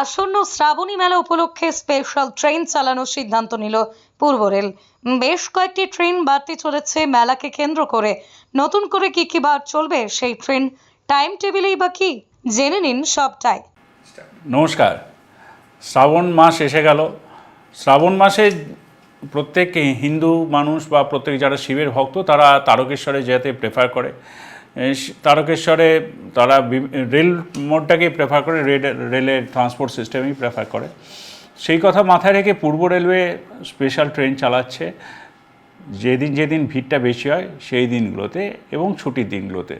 আসন্ন শ্রাবণী মেলা উপলক্ষে স্পেশাল ট্রেন চালানোর সিদ্ধান্ত নিল পূর্ব রেল। বেশ কয়েকটি ট্রেন বাড়তে চলেছে, মেলাকে কেন্দ্র করে। নতুন করে কি কি বার চলবে সেই ট্রেন টাইম টেবিলেই বা কি? জেনে নিন সবটাই। নমস্কার। শ্রাবণ মাস এসে গেল। শ্রাবণ মাসে প্রত্যেক হিন্দু মানুষ বা প্রত্যেক যারা শিবের ভক্ত, তারা তারকেশ্বরে যেতে প্রেফার করে। তারকেশ্বরে তারা রেল মোডটাকে প্রেফার করে রেল রেলের ট্রান্সপোর্ট সিস্টেমেই প্রেফার করে। সেই কথা মাথায় রেখে পূর্ব রেলওয়ে স্পেশাল ট্রেন চালাচ্ছে। যেদিন যেদিন ভিড়টা বেশি হয়, সেই দিনগুলোতে এবং ছুটির দিনগুলোতে।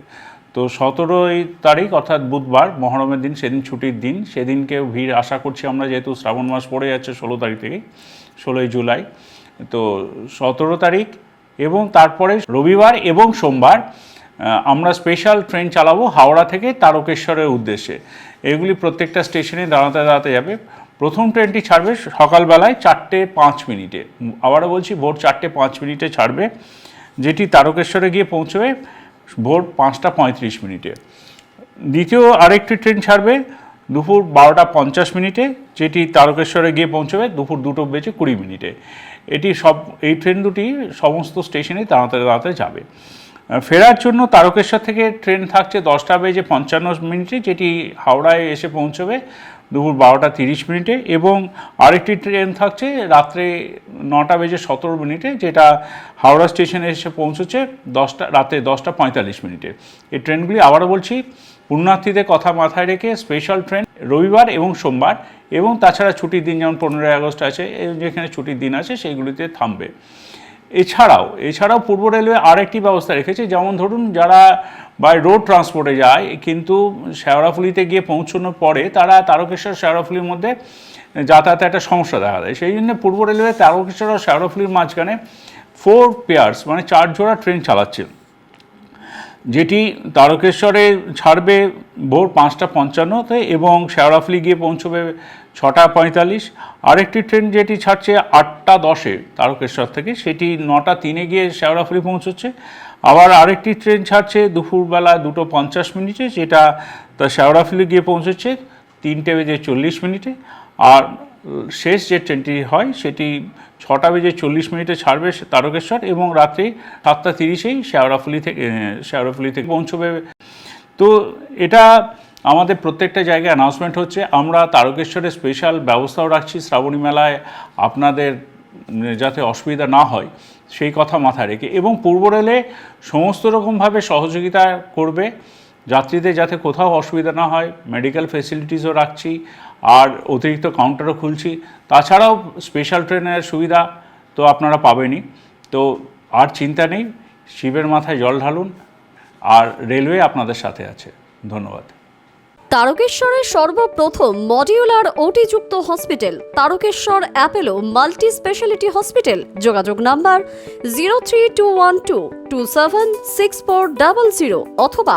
তো সতেরোই তারিখ, অর্থাৎ বুধবার, মহরমের দিন, সেদিন ছুটির দিন, সেদিনকেও ভিড় আশা করছি আমরা, যেহেতু শ্রাবণ মাস পড়ে যাচ্ছে ষোলো তারিখ থেকে, ষোলোই জুলাই। তো সতেরো তারিখ এবং তারপরে রবিবার এবং সোমবার আমরা স্পেশাল ট্রেন চালাবো হাওড়া থেকে তারকেশ্বরের উদ্দেশ্যে। এগুলি প্রত্যেকটা স্টেশনে দাঁড়াতে দাঁড়াতে যাবে। প্রথম ট্রেনটি ছাড়বে সকালবেলায় চারটে পাঁচ মিনিটে। আবারও বলছি, ভোর চারটে পাঁচ মিনিটে ছাড়বে। যেটি তারকেশ্বরে গিয়ে পৌঁছবে ভোর পাঁচটা পঁয়ত্রিশ মিনিটে। দ্বিতীয় আরেকটি ট্রেন ছাড়বে দুপুর বারোটা পঞ্চাশ মিনিটে। যেটি তারকেশ্বরে গিয়ে পৌঁছবে দুপুর দুটো বেজে কুড়ি মিনিটে। এটি সব, এই ট্রেন দুটি সমস্ত স্টেশনে দাঁড়াতে দাঁড়াতে যাবে। ফেরার জন্য তারকেশ্বর থেকে ট্রেন থাকছে দশটা বেজে পঞ্চান্ন মিনিটে, যেটি হাওড়ায় এসে পৌঁছবে দুপুর বারোটা তিরিশ মিনিটে, এবং আরেকটি ট্রেন থাকছে রাত্রে নটা বেজে সতেরো মিনিটে, যেটা হাওড়া স্টেশনে এসে পৌঁছচ্ছে দশটা, রাতে দশটা পঁয়তাল্লিশ মিনিটে। এই ট্রেনগুলি আবারও বলছি, পুণ্যার্থীদের কথা মাথায় রেখে স্পেশাল ট্রেন রবিবার এবং সোমবার, এবং তাছাড়া ছুটির দিন যেমন পনেরোই আগস্ট আছে যেখানে ছুটির দিন আছে, সেইগুলিতে থামবে। এছাড়াও এছাড়াও পূর্ব রেলওয়ে আরেকটি ব্যবস্থা রেখেছে, যেমন ধরুন যারা বাই রোড ট্রান্সপোর্টে যায়, কিন্তু শেওড়াফুলিতে গিয়ে পৌঁছানোর পরে তারা তারকেশ্বর শেওড়াফুলির মধ্যে যাতায়াতে একটা সমস্যা দেখা দেয়। সেই জন্য পূর্ব রেলওয়ে তারকেশ্বর ও শেওড়াফুলির মাঝখানে ফোর পেয়ার্স মানে চার জোড়া ট্রেন চালাচ্ছে। যেটি তারকেশ্বরে ছাড়বে ভোর পাঁচটা পঞ্চান্নতে এবং শেওড়াফুলি গিয়ে পৌঁছবে ছটা পঁয়তাল্লিশ। আরেকটি ট্রেন যেটি ছাড়ছে আটটা দশে তারকেশ্বর থেকে, সেটি নটা তিনে গিয়ে শেওড়াফুলি পৌঁছচ্ছে। আবার আরেকটি ট্রেন ছাড়ছে দুপুরবেলা দুটো পঞ্চাশ মিনিটে, যেটা তা শেওড়াফুলি গিয়ে পৌঁছচ্ছে তিনটে বেজে চল্লিশ মিনিটে। আর শেষ যে ট্রেনটি হয়, সেটি ছটা বেজে চল্লিশ মিনিটে ছাড়বে তারকেশ্বর এবং রাত্রি সাতটা তিরিশেই শেওড়াফুলি থেকে শেওড়াফুলি থেকে পৌঁছবে। তো এটা আমাদের প্রত্যেকটা জায়গায় অ্যানাউন্সমেন্ট হচ্ছে। আমরা তারকেশ্বরের স্পেশাল ব্যবস্থাও রাখছি। শ্রাবণী মেলায় আপনাদের যাতে অসুবিধা না হয়, সেই কথা মাথায় রেখে এবং পূর্ব রেলে সমস্ত রকমভাবে সহযোগিতা করবে। যাত্রীদের যাতে কোথাও অসুবিধা না হয় মেডিকেল ফেসিলিটিসও রাখছি, আর অতিরিক্ত কাউন্টারও খুলছি। তাছাড়াও স্পেশাল ট্রেনের সুবিধা তো আপনারা পাবেনই। তো আর চিন্তা নেই, শিবের মাথায় জল ঢালুন, আর রেলওয়ে আপনাদের সাথে আছে। ধন্যবাদ। তারকেশ্বরের সর্বপ্রথম modular ওটিযুক্ত hospital Tarakeswar Apollo multi speciality hospital যোগাযোগ number zero three two one two two seven six four double zero অথবা